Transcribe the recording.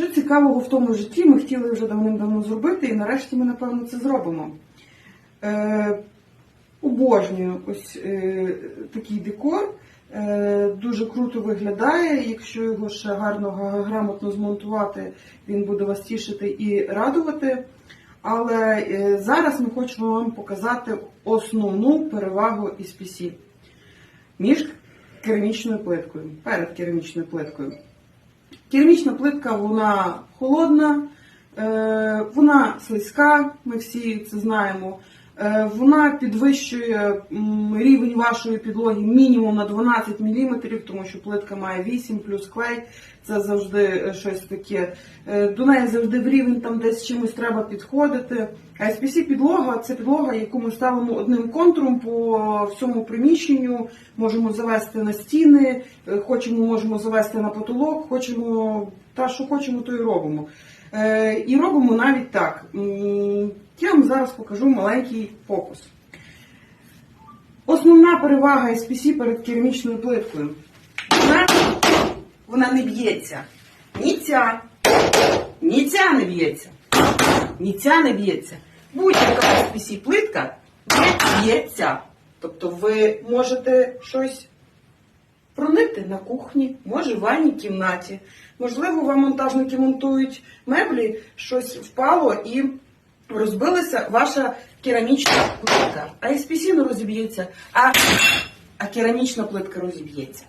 Що цікавого в тому житті, ми хотіли вже давним-давно зробити, і нарешті ми, напевно, це зробимо. Е, обожнюю ось е, такий декор. Е, дуже круто виглядає. Якщо його ще гарно, грамотно змонтувати, він буде вас тішити і радувати. Але е, зараз ми хочемо вам показати основну перевагу SPC між керамічною плиткою, перед керамічною плиткою. Керамічна плитка вона холодна, е, вона слизька, ми всі це знаємо. Е, Вона підвищує рівень вашої підлоги мінімум на 12 мм, тому що плитка має 8 плюс клей. Це завжди е, щось таке. Е, До неї завжди в рівень там десь чимось треба підходити. А SPC підлога це підлога, яку ми ставимо одним контуром по всьому приміщенню. Можемо завести на стіни, хочемо, можемо завести на потолок, хочемо та що хочемо, то і робимо. Е, І робимо навіть так. Я вам зараз покажу маленький фокус. Основна перевага SPC перед керамічною плиткою. Вона, вона не б'ється. Ні ця, ні ця не б'ється. Ні ця не б'ється. Будь-яка SPC плитка не б'ється. Тобто ви можете щось пролити на кухні, може в ванній кімнаті. Можливо, вам монтажники монтують меблі, щось впало і розбилася ваша керамічна плитка. А SPC не розіб'ється, а, а керамічна плитка розіб'ється.